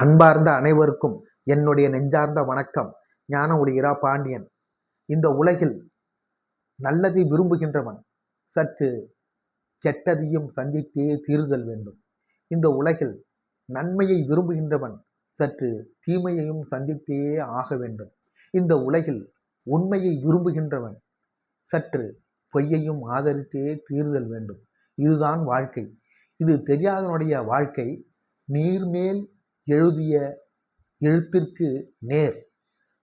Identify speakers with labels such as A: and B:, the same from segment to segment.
A: அன்பார்ந்த அனைவருக்கும் என்னுடைய நெஞ்சார்ந்த வணக்கம். ஞான ஒளிகிறா பாண்டியன் இந்த உலகில் நல்லதை விரும்புகின்றவன் சற்று கெட்டதையும் சந்தித்தே தீருதல் வேண்டும். இந்த உலகில் நன்மையை விரும்புகின்றவன் சற்று தீமையையும் சந்தித்தே ஆக வேண்டும். இந்த உலகில் உண்மையை விரும்புகின்றவன் சற்று பொய்யையும் ஆதரித்தே தீருதல் வேண்டும். இதுதான் வாழ்க்கை. இது தெரியாதவனுடைய வாழ்க்கை. நீர்மேல் எழுதிய எழுத்திற்கு நேர்.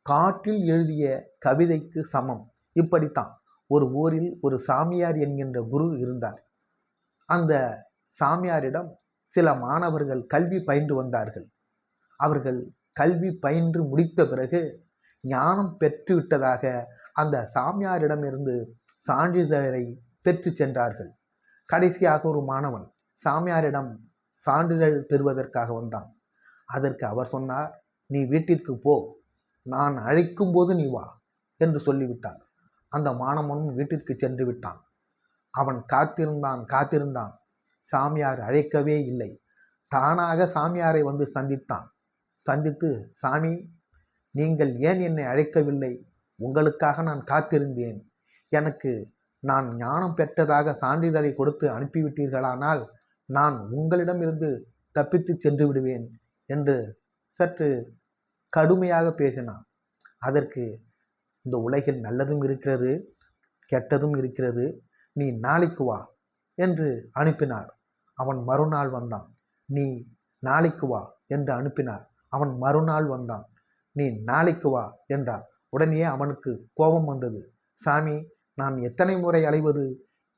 A: காற்றில் எழுதிய கவிதைக்கு சமம். இப்படித்தான் ஒரு ஊரில் ஒரு சாமியார் என்கின்ற குரு இருந்தார். அந்த சாமியாரிடம் சில மாணவர்கள் கல்வி பயின்று வந்தார்கள். அவர்கள் கல்வி பயின்று முடித்த பிறகு ஞானம் பெற்றுவிட்டதாக அந்த சாமியாரிடமிருந்து சான்றிதழை பெற்று சென்றார்கள். கடைசியாக ஒரு மாணவன் சாமியாரிடம் சான்றிதழ் பெறுவதற்காக வந்தான். அதற்கு அவர் சொன்னார் நீ வீட்டிற்கு போ. நான் அழைக்கும் போது நீ வா என்று சொல்லிவிட்டார். அந்த மாணவனும் வீட்டிற்கு சென்று விட்டான். அவன் காத்திருந்தான் காத்திருந்தான். சாமியார் அழைக்கவே இல்லை. தானாக சாமியாரை வந்து சந்தித்தான். சந்தித்து சாமி நீங்கள் ஏன் என்னை அழைக்கவில்லை? உங்களுக்காக நான் காத்திருந்தேன். எனக்கு நான் ஞானம் பெற்றதாக சான்றிதழை கொடுத்து அனுப்பிவிட்டீர்களானால் நான் உங்களிடமிருந்து தப்பித்து சென்று விடுவேன். என்று சற்று கடுமையாக பேசினான். அதற்கு இந்த உலகில் நல்லதும் இருக்கிறது கெட்டதும் இருக்கிறது நீ நாளைக்கு வா என்று அனுப்பினார். அவன் மறுநாள் வந்தான். நீ நாளைக்கு வா என்று அனுப்பினார். அவன் மறுநாள் வந்தான். நீ நாளைக்கு வா என்றார் உடனே அவனுக்கு கோபம் வந்தது. சாமி நான் எத்தனை முறை அலைவது?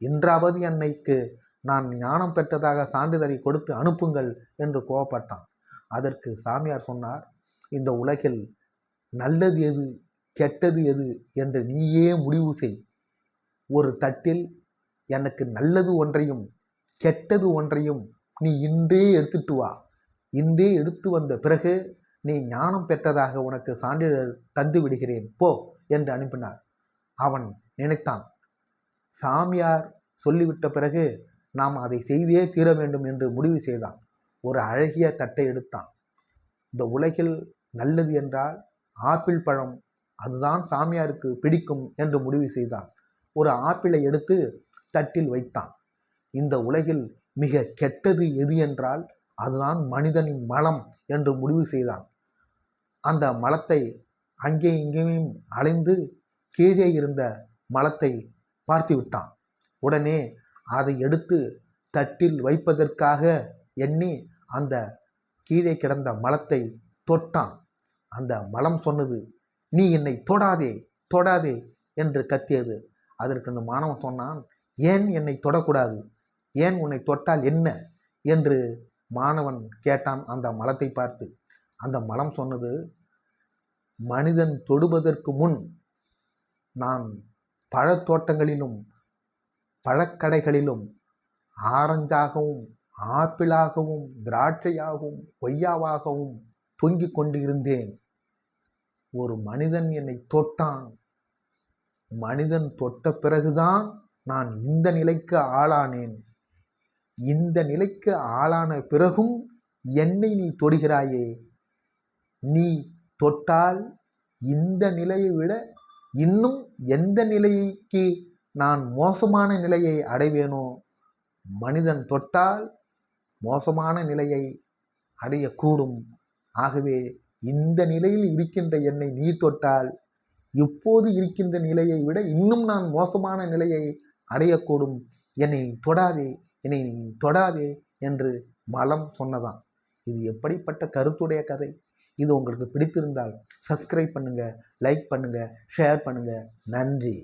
A: இன்றாவது என்னைக்கு நான் ஞானம் பெற்றதாக சான்றிதழை கொடுத்து அனுப்புங்கள் என்று கோபப்பட்டான். அதற்கு சாமியார் சொன்னார் இந்த உலகில் நல்லது எது கெட்டது எது என்று நீயே முடிவு செய். ஒரு தட்டில் எனக்கு நல்லது ஒன்றையும் கெட்டது ஒன்றையும் நீ இன்றே எடுத்துட்டு வா. இன்றே எடுத்து வந்த பிறகு நீ ஞானம் பெற்றதாக உனக்கு சான்றிதழ் தந்து விடுகிறேன் போ என்று அனுப்பினார். அவன் நினைத்தான் சாமியார் சொல்லிவிட்ட பிறகு நாம் அதை செய்தே தீர வேண்டும் என்று முடிவு செய்தான். ஒரு அழகிய தட்டை எடுத்தான். இந்த உலகில் நல்லது என்றால் ஆப்பிள் பழம் அதுதான் சாமியாருக்கு பிடிக்கும் என்று முடிவு செய்தான். ஒரு ஆப்பிளை எடுத்து தட்டில் வைத்தான். இந்த உலகில் மிக கெட்டது எது என்றால் அதுதான் மனிதனின் மலம் என்று முடிவு செய்தான். அந்த மலத்தை அங்கே இங்கேயும் அலைந்து கீழே இருந்த மலத்தை பார்த்து விட்டான். உடனே அதை எடுத்து தட்டில் வைப்பதற்காக எண்ணி அந்த கீழே கிடந்த மலத்தை தொட்டான். அந்த மலம் சொன்னது நீ என்னை தொடாதே தொடாதே என்று கத்தியது. அதற்கு அந்த மாணவன் சொன்னான் ஏன் என்னை தொடக்கூடாது? ஏன் உன்னை தொட்டால் என்ன? என்று மாணவன் கேட்டான் அந்த மலத்தை பார்த்து. அந்த மலம் சொன்னது மனிதன் தொடுவதற்கு முன் நான் பழத்தோட்டங்களிலும் பழக்கடைகளிலும் ஆரஞ்சாகவும் ஆப்பிளாகவும் திராட்சையாகவும் கொய்யாவாகவும் தொங்கிக் கொண்டிருந்தேன். ஒரு மனிதன் என்னை தொட்டான். மனிதன் தொட்ட பிறகுதான் நான் இந்த நிலைக்கு ஆளானேன். இந்த நிலைக்கு ஆளான பிறகும் என்னை நீ தொடுகிறாயே. நீ தொட்டால் இந்த நிலையை விட இன்னும் எந்த நிலைக்கு நான் மோசமான நிலையை அடைவேனோ? மனிதன் தொட்டால் மோசமான நிலையை அடையக்கூடும். ஆகவே இந்த நிலையில் இருக்கின்ற என்னை நீ தொட்டால் இப்போது இருக்கின்ற நிலையை விட இன்னும் நான் மோசமான நிலையை அடையக்கூடும். என்னை தொடாதே என்னை நீ தொடாதே என்று மலம் சொன்னதாம். இது எப்படிப்பட்ட கருத்துடைய கதை? இது உங்களுக்கு பிடித்திருந்தால் சப்ஸ்கிரைப் பண்ணுங்கள் லைக் பண்ணுங்கள் ஷேர் பண்ணுங்கள் நன்றி.